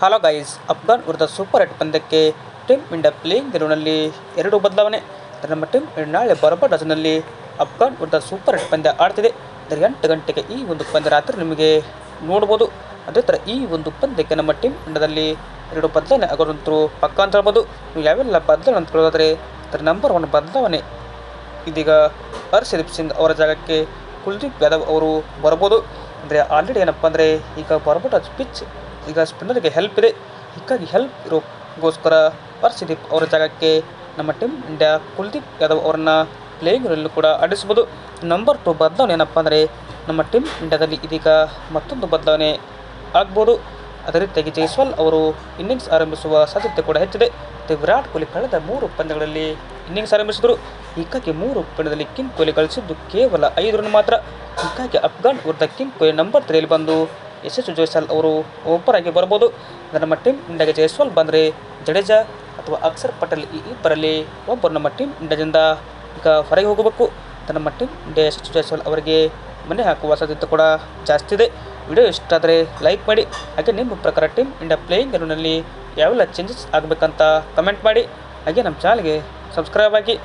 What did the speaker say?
Hello guys Afghan ವಿರುದ್ಧ super hit ಪಂದ್ಯಕ್ಕೆ team India playing ಗೆಲುವಿನಲ್ಲಿ ಎರಡು ಬದಲಾವಣೆ. ನಮ್ಮ ಟೀಮ್ ನಾಳೆ ಬರ್ಬಾಡಸ್ನಲ್ಲಿ ಅಫ್ಘಾನ್ ವಿರುದ್ಧ ಸೂಪರ್ ಹಿಟ್ ಪಂದ್ಯ ಆಡ್ತಿದೆ. ಅಂದರೆ ಎಂಟು ಗಂಟೆಗೆ ಈ ಒಂದು ಪಂದ್ಯ ರಾತ್ರಿ ನಿಮಗೆ ನೋಡ್ಬೋದು. ಅದೇ ಥರ ಈ ಒಂದು ಪಂದ್ಯಕ್ಕೆ ನಮ್ಮ ಟೀಮ್ ಇಂಡಿಯಾದಲ್ಲಿ ಎರಡು ಬದಲಾವಣೆ ಆಗೋದಂತೂ ಪಕ್ಕ ಅಂತ ಹೇಳ್ಬೋದು. ನೀವು ಯಾವೆಲ್ಲ ಬದಲಾವಣೆ ಅಂತ ಹೇಳೋದಾದ್ರೆ ಅದರ ನಂಬರ್ ಒನ್ ಬದಲಾವಣೆ. ಇದೀಗ ಹರ್ಷದೀಪ್ ಸಿಂಗ್ ಅವರ ಜಾಗಕ್ಕೆ ಕುಲ್ದೀಪ್ ಯಾದವ್ ಅವರು ಬರ್ಬೋದು ಅಂದರೆ ಆಲ್ರೆಡಿ ಏನಪ್ಪ ಅಂದರೆ ಈಗ ಬರ್ಬೋದು ಪಿಚ್ ಈಗ ಸ್ಪಿನ್ನರ್ಗೆ ಹೆಲ್ಪ್ ಇದೆ. ಹೀಗಾಗಿ ಹೆಲ್ಪ್ ಇರೋಕ್ಕೋಸ್ಕರ ಪರ್ಸಿದೀಪ್ ಅವರ ಜಾಗಕ್ಕೆ ನಮ್ಮ ಟೀಮ್ ಇಂಡಿಯಾ ಕುಲ್ದೀಪ್ ಯಾದವ್ ಅವರನ್ನ ಪ್ಲೇಯಿಂಗ್ ರೋಲ್ ಕೂಡ ಆಡಿಸ್ಬೋದು ನಂಬರ್ ಟು ಬದಲಾವಣೆ ಏನಪ್ಪ ಅಂದರೆ ನಮ್ಮ ಟೀಮ್ ಇಂಡಿಯಾದಲ್ಲಿ ಇದೀಗ ಮತ್ತೊಂದು ಬದಲಾವಣೆ ಆಗ್ಬೋದು. ಅದೇ ರೀತಿಯಾಗಿ ಜೈಸ್ವಾಲ್ ಅವರು ಇನ್ನಿಂಗ್ಸ್ ಆರಂಭಿಸುವ ಸಾಧ್ಯತೆ ಕೂಡ ಹೆಚ್ಚಿದೆ. ಮತ್ತು ವಿರಾಟ್ ಕೊಹ್ಲಿ ಕಳೆದ ಮೂರು ಪಂದ್ಯಗಳಲ್ಲಿ ಇನ್ನಿಂಗ್ಸ್ ಆರಂಭಿಸಿದರು. ಹೀಗಾಗಿ ಮೂರು ಪಂದ್ಯದಲ್ಲಿ ಕಿಂಗ್ ಕೊಹ್ಲಿ ಗಳಿಸಿದ್ದು ಕೇವಲ ಐದು ರನ್ ಮಾತ್ರ. ಹೀಗಾಗಿ ಅಫ್ಘಾನ್ ವಿರುದ್ಧ ಕಿಂಗ್ ಕೊಹ್ಲಿ ನಂಬರ್ ತ್ರೀಯಲ್ಲಿ ಬಂದು ಯಶಸ್ವಿ ಜೈಸ್ವಾಲ್ ಅವರು ಓಪರ್ ಆಗಿ ಬರ್ಬೋದು ನಮ್ಮ ಟೀಮ್ ಇಂಡಿಯಾಗೆ ಜೈಸ್ವಾಲ್ ಬಂದರೆ ಜಡೇಜಾ ಅಥವಾ ಅಕ್ಷರ್ ಪಟೇಲ್ ಈ ಇಬ್ಬರಲ್ಲಿ ಒಬ್ಬರು ನಮ್ಮ ಟೀಮ್ ಇಂಡಿಯಾದಿಂದ ಈಗ ಹೊರಗೆ ಹೋಗಬೇಕು. ನಮ್ಮ ಟೀಮ್ ಇಂಡಿಯಾ ಯಶಸ್ವಿ ಜೈಸ್ವಾಲ್ ಅವರಿಗೆ ಮನೆ ಹಾಕುವ ಸಾಧ್ಯತೆ ಕೂಡ ಜಾಸ್ತಿ ಇದೆ. ವಿಡಿಯೋ ಇಷ್ಟ ಆದರೆ ಲೈಕ್ ಮಾಡಿ. ಹಾಗೆ ನಿಮ್ಮ ಪ್ರಕಾರ ಟೀಮ್ ಇಂಡಿಯಾ ಪ್ಲೇಯಿಂಗ್ ಗೆಲುವಿನಲ್ಲಿ ಯಾವೆಲ್ಲ ಚೇಂಜಸ್ ಆಗಬೇಕಂತ ಕಮೆಂಟ್ ಮಾಡಿ. ಹಾಗೆ ನಮ್ಮ ಚಾನಲ್ಗೆ ಸಬ್ಸ್ಕ್ರೈಬ್ ಆಗಿ.